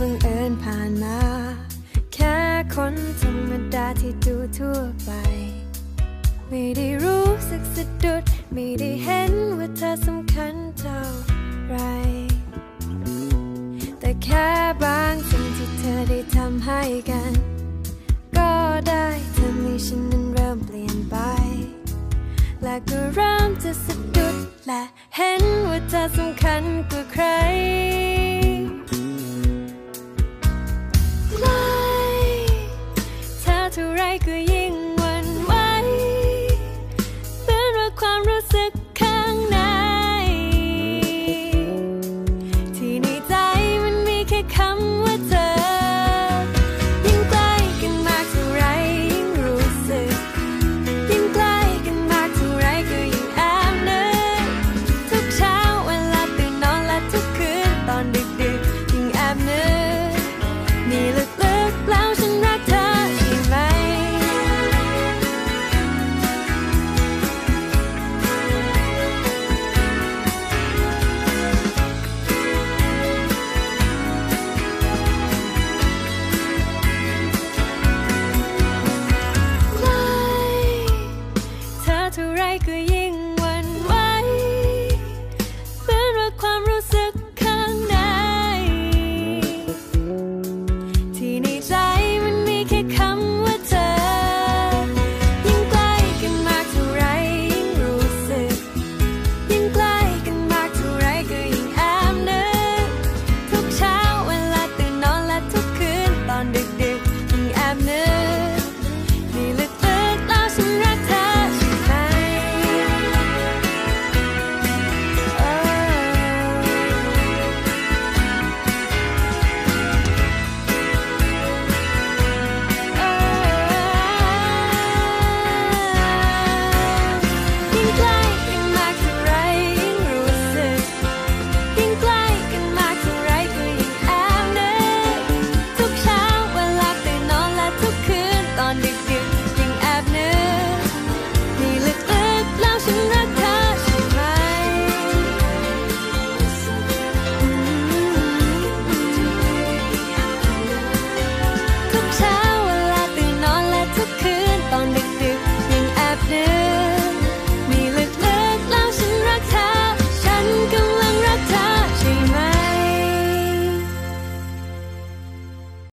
บังเอิญผ่านมา แค่คนธรรมดาที่ดูทั่วไป ไม่ได้รู้สึกสะดุด ไม่ได้เห็นว่าเธอสำคัญเท่าไร แต่แค่บางสิ่งที่เธอได้ทำให้กัน ก็ได้ทำให้ฉันนั้นเริ่มเปลี่ยนไป และก็เริ่มจะสะดุดและเห็นว่าเธอสำคัญกว่าใคร เท่าไรก็ยิ่งวันไหวเหมือนว่าความรู้สึก 一个夜。